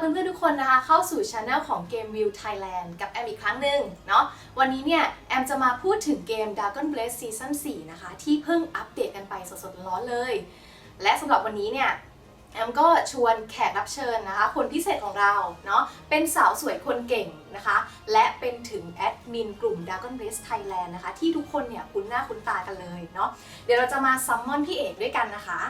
เพื่อนๆทุกคนนะคะเข้าสู่ช anel ของ Game View Thailand กับแอมอีกครั้งหนึ่งเนาะวันนี้เนี่ย แอมจะมาพูดถึงเกม Dragon Blade Season 4 นะคะ ที่เพิ่งอัปเดตกันไปสดๆร้อนเลย และสำหรับวันนี้เนี่ย แอมก็ชวนแขกรับเชิญนะคะ คนพิเศษของเราเนาะเป็นสาวสวยคนเก่งนะคะ และเป็นถึงแอดมินกลุ่ม Dragon Blade Thailand นะคะ ที่ทุกคนเนี่ยคุ้นหน้าคุ้นตากันเลยเนาะเดี๋ยวเราจะมาซัมมอนพี่เอกด้วยกันนะคะ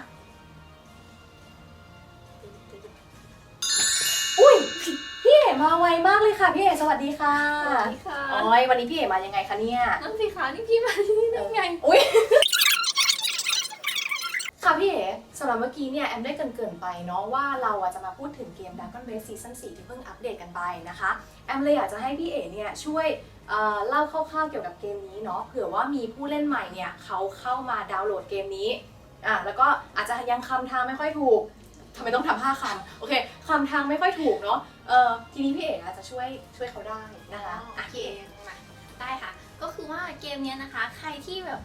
มาไวมากเลยค่ะพี่เอกสวัสดีค่ะสวัสดีค่ะโอ้ยวันนี้พี่เอกมายังไงคะเนี่ยนั่นสิคะนี่พี่มาที่นี่ได้ไงอุ้ยค่ะพี่เอ๋สำหรับเมื่อกี้เนี่ยแอมได้เกรินๆไปเนาะว่าเราอะจะมาพูดถึงเกม Dragon Ball Season 4 ที่เพิ่งอัปเดตกันไปนะคะ แอมเลยอยากจะให้พี่เอ๋เนี่ยช่วยเอ่อเล่าคร่าวๆเกี่ยวกับเกมนี้เนาะเผื่อว่ามีผู้เล่นใหม่เนี่ยเขาเข้ามาดาวน์โหลดเกมนี้อะแล้วก็อาจจะยังคำทางไม่ค่อยถูก ทำไมต้องทำห้าคำโอเคคำทางไม่ค่อยถูกเนาะเออทีนี้พี่เอ๋อาจจะช่วยช่วยเขาได้นะคะโออะเคมาได้ค่ะ ก็คือว่าเกมเนี้ยนะคะ ใครที่แบบ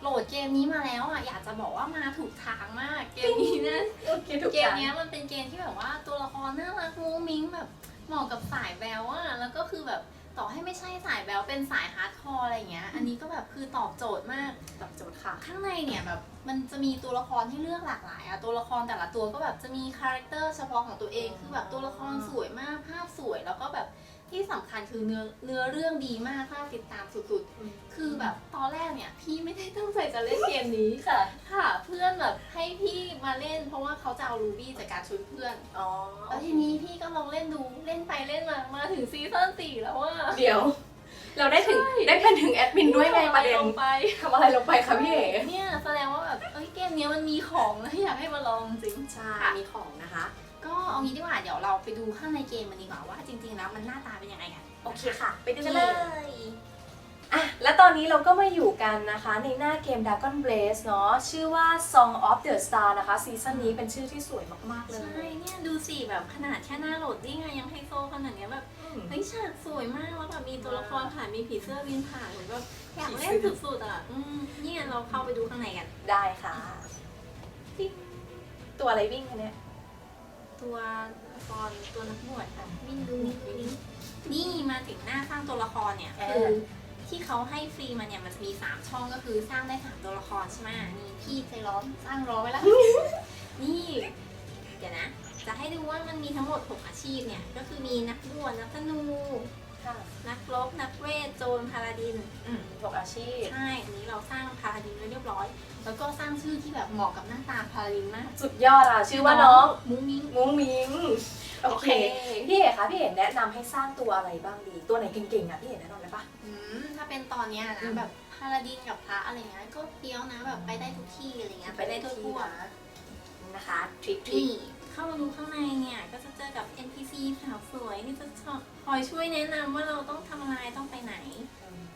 โหลดเกมนี้มาแล้วอะอยากจะบอกว่ามาถูกทางมากเกมนี้นะโอเคถูกเกมทางเนี้ยมันเป็นเกมที่แบบว่าตัวละครน่ารักมุ้งมิ้งแบบเหมาะกับสายแบลอะแล้วก็คือแบบ ต่อให้ไม่ใช่สายแบลเป็นสายฮาร์ดคอร์อะไรอย่างเงี้ย อันนี้ก็แบบคือตอบโจทย์มาก ตอบโจทย์ค่ะ ข้างในเนี่ยแบบมันจะมีตัวละครที่เลือกหลากหลายอะตัวละครแต่ละตัวก็แบบจะมีคาแรคเตอร์เฉพาะของตัวเอง คือแบบตัวละครสวยมาก ภาพสวย แล้วก็แบบ ที่สำคัญคือเนื้อเนื้อเรื่องดีมากน่าติดตามสุดๆ คือแบบตอนแรกเนี่ยพี่ไม่ได้ตั้งใจจะเล่นเกมนี้ ค่ะ ค่ะเพื่อนแบบให้พี่มาเล่น เพราะว่าเขาจะเอารูบี้จากการชวนเพื่อน อ๋อ แล้วทีนี้พี่ก็ลองเล่นดูเล่นไปเล่นมามาถึงซีซั่นสี่แล้วว่า เดี๋ยว เราได้ถึงได้เป็นถึงแอดมินด้วยไงประเด็นลงไปทำอะไรลงไปคะพี่เอ๋เนี่ยแสดงว่าแบบเอ้ยเกมเนี้ยมันมีของนะอยากให้มาลองจริง ใช่ค่ะมีของนะคะ ก็เอางี้ดีกว่าเดี๋ยวเราไปดูข้างในเกมมันดีกว่าว่าจริงๆแล้วมันหน้าตาเป็นยังไงกันโอเคค่ะ ไปดูไปกันเลเลยยอะ และตอนนี้เราก็มาอยู่กันนะคะในหน้าเกม Dragon Blaze เนาะชื่อว่า Song of the Star นะคะซีซั่นนี้เป็นชื่อที่สวยมากๆเลใช่ย เนี่ยดูสิแบบขนาดแค่หน้าโหลดดิ้งอะยังไฮโซขนาดเนี้ยแบบอืมเฮ้ยฉากสวยมากแล้วแบบมีตัวละครผ่านมีผีเสื้อบินผ่านเหมือนแบบอยากผีเล่เสื้นอสุดๆอะอืมเนี่ยเราเข้าไปดูข้างในกันได้ค่ะติ๊งตัวอะไรวิ่งคะเนี่ย ตัวละครตัวนักบวชอะวิ่งดูวิ่งนี่มาถึงหน้าสร้างตัวละครเนี่ยเออคือ ที่เขาให้ฟรีมาเนี่ยมันจะมี3ช่องก็คือสร้างได้สามตัวละครใช่ไหมนี่พี่ใจร้อนสร้างรอไว้แล้วนี่ เดี๋ยวนะ จะให้ดูว่ามันมีทั้งหมด6อาชีพเนี่ย ก็คือมีนักบวชนักธนู ค่ะนักรบนักเวทโจรพาลาดินอืมบอกอาชีพ ใช่อันนี้เราสร้างพาลาดินไว้เรียบร้อย แล้วก็สร้างชื่อที่แบบเหมาะกับหน้าตาพาลาดินมากสุดยอดอะ ชื่อว่าน้องมุ้งมิ้ง มุ้งมิง โอเค พี่เอ๋คะพี่เอ๋แนะนำให้สร้างตัวอะไรบ้างดี ตัวไหนเก่งๆอะพี่เอ๋แนะนำได้ปะ อืมถ้าเป็นตอนเนี้ยอืนะมแบบพาลาดินกับพระอะไรเงี้ยก็เฟี้ยวนะแบบไปได้ทุกที่อะไรเงี้ยไปได้ทั่วๆนะนะคะทริคทริค นี่ เข้ามาดูข้างในเนี่ย ก็จะเจอกับ NPC สาวสวยที่จะคอยช่วยแนะนำว่าเราต้องทำอะไรต้องไปไหน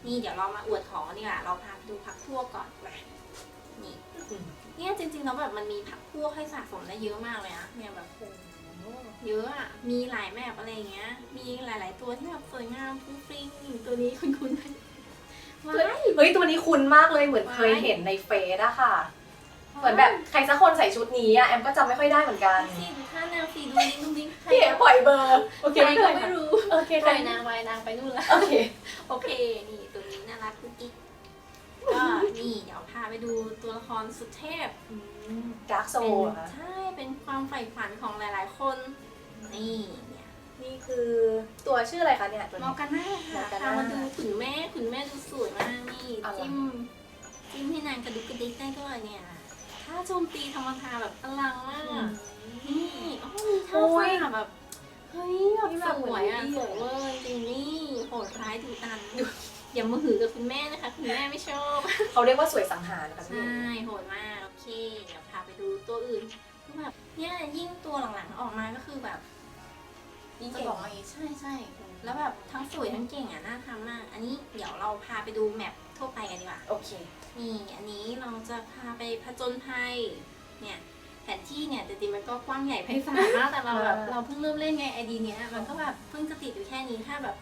นี่เดี๋ยวเรามาอวดของดีกว่าเราพาไปดูพักพวกก่อนมานี่เนี่ยจริงๆแล้วแบบมันมีพักพวกให้สะสมได้เยอะมากเลยอะเนี่ยแบบเยอะอะมีหลายแมปอะไรอย่างเงี้ย มีหลาย ๆ ตัวที่แบบสวยงามฟุ้งฟริ้งตัวนี้คุ้นๆไหมว้าย เฮ้ยตัวนี้คุ้นมากเลยเหมือนเคยเห็นในเฟซอะค่ะ เหมือนแบบใครสักคนใส่ชุดนี้อะแอมก็จำไม่ค่อยได้เหมือนกันสิดูท่าแนวสีดูดิ้งดูดิ้งใครพี่เอ๋ปล่อยเบอร์โอเคใครไม่ก็เป็นไรไม่ค่ะรู้โอเคปล่ค่ะอยนางไว้นางไปนู่นแล้วโอเคโอเคนี่ตัวนี้น่ารักกุ๊กกิ๊กก็นี่เดี๋ยวพาไปดูตัวละครสุดเทพดาร์กโซเป็นใช่เป็นความใฝ่ฝันของหลาย ๆ คน นี่เนี่ยนี่คือตัวชื่ออะไรคะเนี่ยตัวมอนี้ร์กาน่าค่ะ Morgana พามาดูขุนแม่ขุนแม่ดูสวยมากนี่อะไรจิ้มจิ้มให้นางกระดุกกระดิกได้ด้วยเนี่ย ถ้าโจมตีธรรมทาแบบอลังมาก นี่อ๋อมีท่าโอ้ยฟาดแบบ เฮ้ยแบบนี่สแบบเหมืวอนยอะ Ruby สวยเวอร์จริงนี่โหดร้ายดุดันอย่ามาหือกับคุณแม่นะคะ คุณแม่ไม่ชอบ เขาเรียกว่าสวยสังหารนะคะพี่ใช่โหดมาก โอเค เดี๋ยวพาไปดูตัวอื่นคือแบบเนี่ยยิ่งตัวหลังๆออกมาก็คือแบบยิ่งจะเก่งบอกว่าใช่ใช่แล้วแบบทั้งสวยทั้งเก่งอะน่าทำมาก อันนี้เดี๋ยวเราพาไปดูแมป ทั่วไปกันดีกว่า โอเค นี่อันนี้เราจะพาไปผจญภัย เนี่ย แผนที่เนี่ยจริงๆมันก็กว้างใหญ่ไพศาลมากแต่เราแบบอ่าเราเพิ่งเริ่มเล่นไงไอดีเนี้ยมันก็แบบเพิ่งจะติดอยู่แค่นี้ถ้าแบบ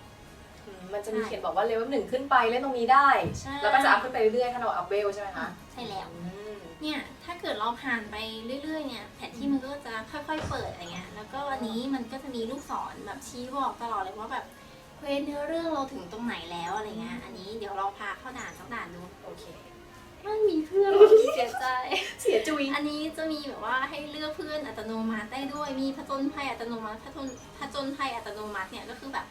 อืมมันจะมีเขียนบอกว่าเลเวลหนึ่งขึ้นไปเล่นตรงนี้ได้ ใช่ แล้วก็จะอัพขึ้นไปเรื่อยๆถ้าเราอัพเวลใช่ไหมคะใช่แล้ว อืมเนี่ยถ้าเกิดเราผ่านไปเรื่อยๆเนี่ยแผนที่มันก็จะค่อยๆเปิดอะไรเงี้ยแล้วแล้วก็อันนี้มันก็จะมีลูกศรแบบชี้บอกตลอดเลยว่าแบบ เควสเนื้อเรื่องเราถึงตรงไหนแล้วอะไรเงี้ย อันนี้เดี๋ยวเราพาเข้าด่านสักด่านดู โอเค มันมีเพื่อนเสียใจ เสียจุยอันนี้จะมีแบบว่าให้เลือกเพื่อนอัตโนมัติได้ด้วย มีผจญภัยอัตโนมัติผจญผจญภัยอัตโนมัติเนี่ยก็คือแบบ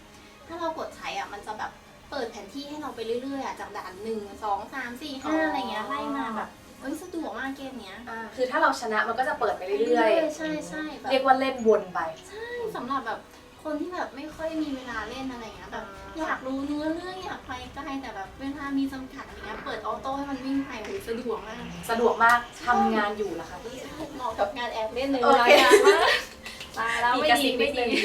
ถ้าเรากดใช้อะมันจะแบบเปิดแผนที่ให้เราไปเรื่อยๆอะจากด่านหนึ่งสองสามสี่ห้าอะไรเงี้ยไล่มาแบบเฮ้ยสะดวกมากเกมเนี้ยอ่าคือถ้าเราชนะมันก็จะเปิดไปเรื่อยๆ ใช่ใช่แบบเรียกว่าเล่นวนไป ใช่สำหรับแบบ คนที่แบบไม่ค่อยมีเวลาเล่นอะไรเงี้ยแบบอ่าอยากรู้เนื้อเรื่องอยากไปใกล้แต่แบบเวลามีจำกัดอะไรเงี้ยเปิดออโต้ให้มันวิ่งไปโอ้โหสะดวกมากสะดวกมากทำงานอยู่นะคะพี่ เหมาะกับงานแอบเล่นเลยโอเวลาเค งานมากตายแล้วมีไม่กระดีซิบไม่นิดนึดีง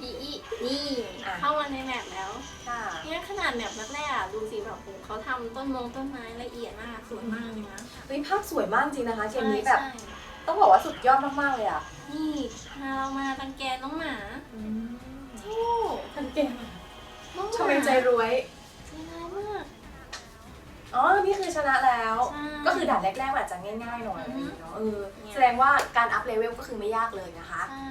อีอีนี่อะ เข้ามาในแมปแล้ว ค่ะเนี่ยขนาดแมปแรกๆอะดูสิแบบโอ้โหเขาทำต้นมงต้นไม้ละเอียดมากสวยมากเลยนะเฮ้ยภาพสวยมากจริงนะคะเกมนี้แบบ ใช่ใช่ต้องบอกว่าสุดยอดมากๆเลยอะ นี่พาเรามาตังแกน้องหมาโอ้ทันเกมน้องหมาทำไมใจรวย ใจร้ายมาก อ๋อ นี่คือชนะแล้ว ใช่ก็คือด่านแรกๆมันอาจจะง่ายๆหน่อยอือฮึ เนาะเออเนี่ยแสดงว่าการอัพเลเวลก็คือไม่ยากเลยนะคะ ใช่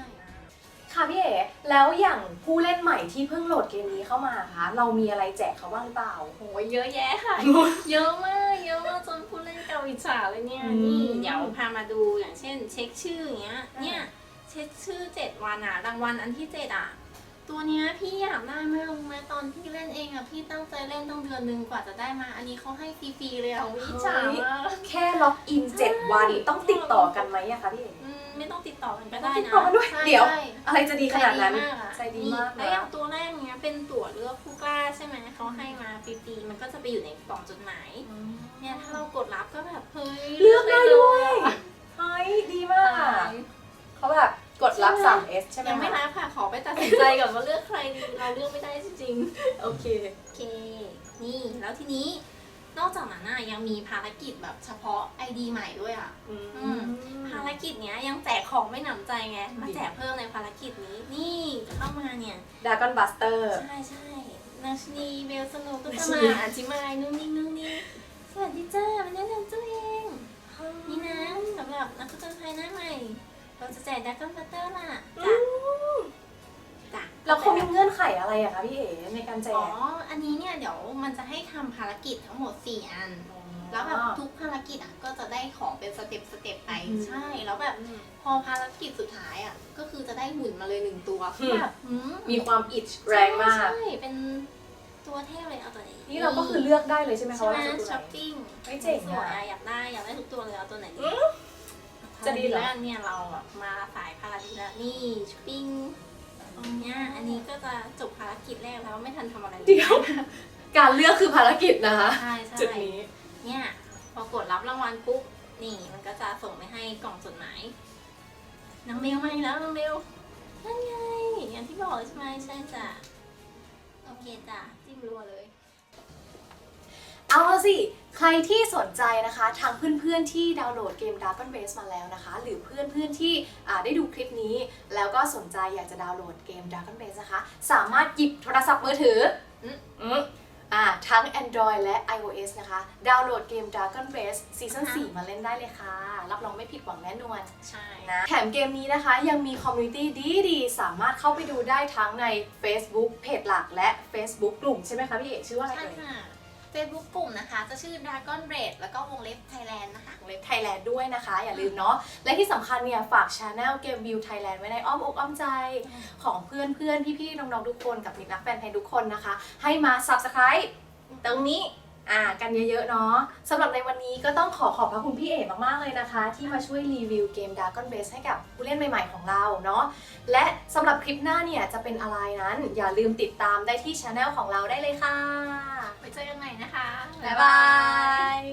ค่ะพี่เอ๋แล้วอย่างผู้เล่นใหม่ที่เพิ่งโหลดเกมนี้เข้ามาคะ เรามีอะไรแจกเขาบ้างหรือเปล่าโหเยอะแยะค่ะ เยอะมาก เยอะมากจนผู้ เล่นเกาอิจฉาเลยเนี่ย อืม นี่เดี๋ยวพามาดูอย่างเช่น เช็คชื่ออย่างเงี้ย เนี่ย เช็คชื่อเจ็ดวันอะรางวัลอันที่เจ็ดอะ ตัวเนี้ยพี่อยากได้มากรู้ไหมตอนพี่เล่นเองอะพี่ตั้งใจเล่นต้องเดือนหนึงกว่าจะได้มา อันนี้เขาให้ฟรีๆเลยอะวิจามาก แค่ล็อกอินใช่7วันต้องติดต่อกันไหมอะคะพี่เอ๋ อืมไม่ต้องติดต่อกันก็ได้ติดนะต่อกันด้วยใช่เดี๋ยว ใช่อะไรจะดีขนาดนั้น ใจใจดีดีมากมากอะแล้วอนะย่างตัวแรกเนี้ยเป็นตั๋วเลือกผู้กล้าใช่ไหมเขาให้มาฟรีๆมันก็จะไปอยู่ในกล่องจดหมาย เนี่ยถ้าเรากดรับก็แบบ เฮ้ยเลือกได้ด้วยอะเฮ้ยดีมากตาอะยเขาแบบกดรับใช่ไหม 3S ใช่ไหมยังไม่คะรับค่ะ ขอไปตัดสินใจก่อนว่าเลือกใครดี เราเลือกไม่ได้จริงโอเค ๆ โอเค นี่แล้วทีนี้ นอกจากนั้นน่ะยังมีภารกิจแบบเฉพาะ ID ใหม่ด้วยอะ อืม ภารกิจเนี้ยยังแจกของไม่หนำใจไง มาดีแจกเพิ่มในภารกิจนี้ นี่เข้ามาเนี่ย ดากอนบัสเตอร์ ใช่ใช่นาชนีเบลสโนว์ก็นาจะชมานีอธิบายนู่นนี่นู่นนี่สวัสดีจ้ามาแนะนำตัวเอง นี่นะสำหรับนักผจญภัยหน้าใหม่ เราจะแจกดักกอนบัตเตอร์ล่ะจ้ะจ้ะแล้วเขามีเงื่อนไขอะไรอะคะพี่เอ๋ในการแจอ๋อ ก อันนี้เนี่ยเดี๋ยวมันจะให้ทำภารกิจทั้งหมด 4 อัน แล้วแบบทุกภารกิจอะก็จะได้ของเป็นสเต็ปสเต็ปไปอืม ใช่ แล้วแบบพอภารกิจสุดท้ายอะก็คือจะได้หุ่นมาเลยหนึ่งตัวอืมแบบหืม มีความอิจแรงมาก ใช่ใช่เป็น นี้นี่เราก็คือเลือกได้เลยใช่ไหมคะใช่ว่าไหมเราจะตัวช้อปไหนปิ้งเฮ้ยเจ๋งสวยอะอะอยากได้อยากได้ทุกตัวเลยเอาตัวไหนดีจะดีเหรอพาราแล้วเนี่ยเราแบบมาสายพาราดีแล้วนี่ช้อปปิ้งเนี่ยอันนี้ก็จะจบภารกิจแรกแล้วไม่ทันทำอะไรเลยเดี๋ยวการเลือกคือภารกิจนะคะ ใช่ใช่จุดนี้ เนี่ยพอกดรับรางวัลปุ๊บนี่มันก็จะส่งไปให้กล่องจดหมายนางเบลมาอีกแล้วนางเบลนั่นไงอย่างที่บอกเลยใช่ไหมใช่จ้ะโอเคจ้ะจิ้มรัวเลย เอาละสิ ใครที่สนใจนะคะทางเพื่อนๆที่ดาวน์โหลดเกม Dragon Base มาแล้วนะคะ หรือเพื่อนๆที่อ่าได้ดูคลิปนี้ แล้วก็สนใจอยากจะดาวน์โหลดเกม Dragon Base นะคะ สามารถหยิบโทรศัพท์มือถืออืมอืมอ่าทั้ง Android และ iOS นะคะ ดาวน์โหลดเกม Dragon Base Season อ่าฮะ4มาเล่นได้เลยค่ะ รับรองไม่ผิดหวังแน่นอน ใช่นะ แถมเกมนี้นะคะยังมีคอมมูนิตี้ดีๆ สามารถเข้าไปดูได้ทั้งใน Facebook เพจหลักและ Facebook กลุ่มใช่ไหมคะพี่เอกชื่อว่าอะไรใช่เอ่ยค่ะ Facebook กลุ่มนะคะ จะชื่อ Dragon Bread แล้วก็วงเล็บ Thailand นะคะ วงเล็บไทยแลนด์ด้วยนะคะ อย่าลืมเนาะและที่สำคัญเนี่ยฝากช anel เกมวิวไทยแลนด์ไว้ในอ้อมอกอ้อมใจของเพื่อนๆพี่ๆน้องๆทุกคนกับมิตรนักแฟนไทยทุกคนนะคะ ให้มา subscribe ตรงนี้ อ่ากันเยอะๆเนาะสำหรับในวันนี้ก็ต้องขอขอบพระคุณพี่เอ๋มากๆเลยนะคะ ที่มาช่วยรีวิวเกม Dragon Base ให้กับผู้เล่นใหม่ๆของเราเนาะและสำหรับคลิปหน้าเนี่ยจะเป็นอะไรนั้น อย่าลืมติดตามได้ที่ช anel ของเราได้เลยค่ะ ไปเจอกันใหม่นะคะ บ๊ายบาย